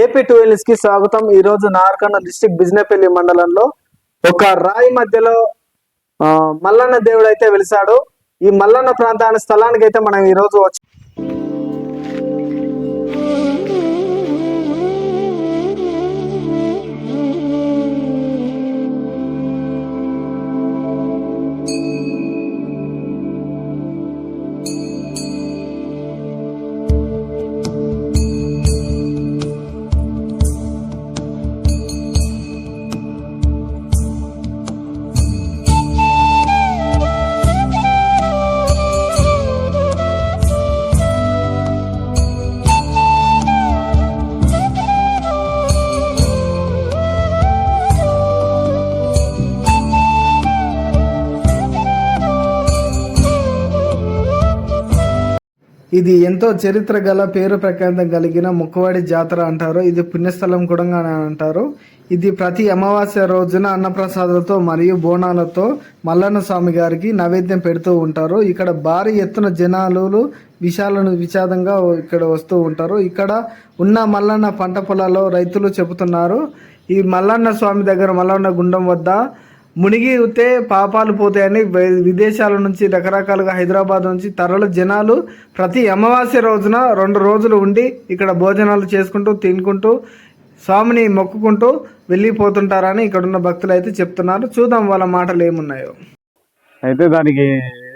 AP ఎల్స్కి స్వాగతం. ఈ రోజు నార్కన్న డిస్టిక్ బిజినపల్లి మండలంలో ఒక రాయి మధ్యలో మల్లన్న దేవుడు అయితే వెలిసాడు ఈ మల్లన్న ప్రాంతాన్ని స్థలానికి అయితే మనం ఈ రోజు ఇది ఎంతో చరిత్ర గల పేరు ప్రఖ్యాతం కలిగిన ముక్కవాడి జాతర అంటారు. ఇది పుణ్యస్థలం కూడా అంటారు. ఇది ప్రతి అమావాస్య రోజున అన్నప్రసాదాలతో మరియు బోనాలతో మల్లన్న స్వామి గారికి నైవేద్యం పెడుతూ ఉంటారు. ఇక్కడ భారీ ఎత్తున జనాలు విశాలను విషాదంగా ఇక్కడ వస్తూ ఉంటారు. ఇక్కడ ఉన్న మల్లన్న పంట పొలాల్లో రైతులు చెబుతున్నారు. ఈ మల్లన్న స్వామి దగ్గర మల్లన్న గుండం వద్ద మునిగితే పాపాలు పోతాయని విదేశాల నుంచి రకరకాలుగా హైదరాబాద్ నుంచి తరలు జనాలు ప్రతి అమావాస్య రోజున రెండు రోజులు ఉండి ఇక్కడ భోజనాలు చేసుకుంటూ తినుకుంటూ స్వామిని మొక్కుకుంటూ వెళ్ళిపోతుంటారని ఇక్కడ ఉన్న భక్తులు అయితే చెప్తున్నారు. చూద్దాం వాళ్ళ మాటలు ఏమున్నాయో. అయితే దానికి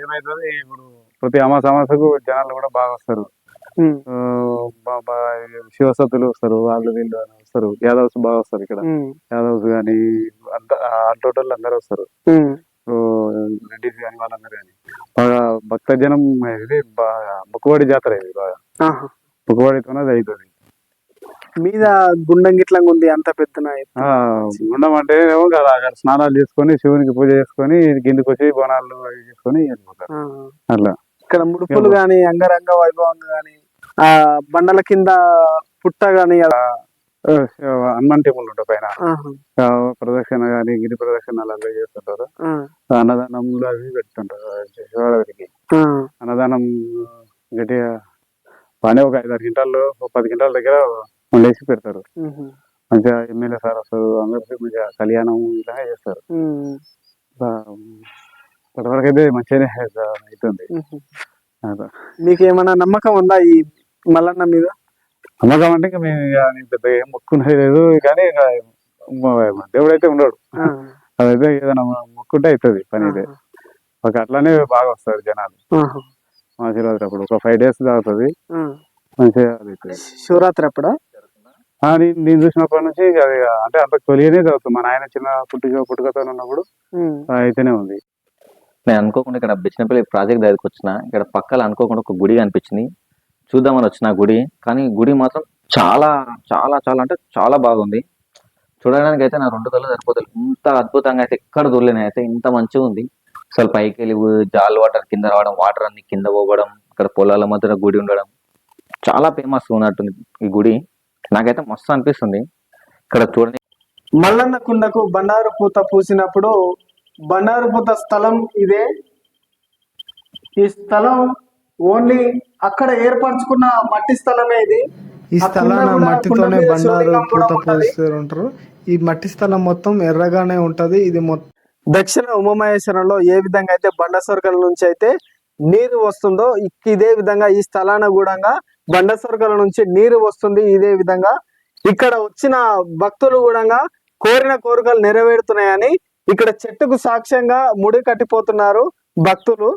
ఏమైతుంది? ఇప్పుడు ప్రతి అమాస అమాసకు జనాలు కూడా బాగా వస్తారు. శివసత్తులు వస్తారు వాళ్ళు వీళ్ళు వస్తారు. యాదవ్స్ బాగా వస్తారు ఇక్కడ. యాదవ్స్ కానీ అంత టోటల్ అందరూ వస్తారు. రెడ్డిస్ కానీ వాళ్ళందరూ కానీ బాగా భక్త జనం ఇది బాగా ముక్కువాడి జాతర ఇది బాగా. ముక్కువాడితోనే అది అవుతుంది మీద గుండం గిట్లంగా ఉంది అంత పెద్దన ఆ, గుండం అంటే ఏమో కదా అక్కడ స్నానాలు చేసుకొని శివునికి పూజ చేసుకొని కిందికి వచ్చి బోనాలు అవి చేసుకొని వెళ్ళిపోతారు. అట్లా. ఇక్కడ ముడుపులు గాని అంగరంగ వైభవంగా గాని ఆ బండల కింద పుట్ట గాని హనుమాన్ టెంపుల్ ఉంటుంది పైన. ప్రదక్షిణ కానీ గిరి ప్రదక్షిణలు అలా చేస్తుంటారు. అన్నదానంలో అవి పెడుతుంటారు. అన్నదానం గట్టిగా బాగానే ఒక ఐదారు క్వింటాల్లో ఒక పది క్వింటాల దగ్గర వండేసి పెడతారు. మంచిగా ఎమ్మెల్యే సార్ వస్తారు అందరికీ మంచిగా కళ్యాణం ఇలా చేస్తారు. ఇప్పటివరకు అయితే మంచిగానే అవుతుంది. ఏమైనా నమ్మకం ఉందా ఈ మల్లన్న మీద? నమ్మకం అంటే ఇంకా మేము ఇక నేను పెద్ద ఏం మొక్కునేది లేదు కానీ ఇక మ- దేవుడు అయితే ఉండడు అదైతే ఏదైనా మొక్కుంటే అవుతుంది పని అయితే. ఒక అట్లానే బాగా వస్తారు జనాలు. మా శివరాత్రి అప్పుడు ఒక ఫైవ్ డేస్ తాగుతుంది మంచిగా శివరాత్రి అప్పుడా? నేను నేను చూసినప్పటి నుంచి అది అంటే అంత తొలిగానే చదువుతుంది మా నాయన చిన్న పుట్టుక పుట్టుకతో ఉన్నప్పుడు అయితేనే ఉంది. నేను అనుకోకుండా ఇక్కడ బిచ్చినపల్లి ప్రాజెక్ట్ దగ్గరికి వచ్చిన ఇక్కడ పక్కన అనుకోకుండా ఒక గుడి కనిపించింది. చూద్దామని వచ్చిన గుడి. కానీ గుడి మాత్రం చాలా చాలా చాలా అంటే చాలా బాగుంది. చూడడానికి అయితే నా రెండు కళ్ళు సరిపోతుంది ఇంత అద్భుతంగా అయితే ఎక్కడ దొరలేని అయితే ఇంత మంచిగా ఉంది. అసలు పైకి వెళ్ళి జాల్ వాటర్ కింద రావడం వాటర్ అన్ని కింద పోవడం ఇక్కడ పొలాల మధ్య గుడి ఉండడం. చాలా ఫేమస్ ఉన్నట్టుంది ఈ గుడి. నాకైతే మస్తు అనిపిస్తుంది. ఇక్కడ చూడండి మల్లన్న కుండకు బండారు పూత పూసినప్పుడు బండారు పూత స్థలం ఇదే. ఈ స్థలం ఓన్లీ అక్కడ ఏర్పరచుకున్న మట్టి స్థలమే ఇది. ఈ ఆ స్థలాన కుండ కూడా మట్టితోనే బండారు పూత ఉంటారు ఈ మట్టి స్థలం మొత్తం ఎర్రగానే ఉంటది. ఇది మొత్తం దక్షిణ ఉమామహేశ్వరంలో ఏ విధంగా అయితే బండ సొరకల నుంచి అయితే నీరు వస్తుందో ఇదే విధంగా ఈ స్థలాన కూడా బండ సొరకల నుంచి నీరు వస్తుంది. ఇదే విధంగా ఇక్కడ వచ్చిన భక్తులు కూడా కోరిన కోరికలు నెరవేరుతున్నాయని ఇక్కడ చెట్టుకు సాక్ష్యంగా ముడి కట్టిపోతున్నారు భక్తులు.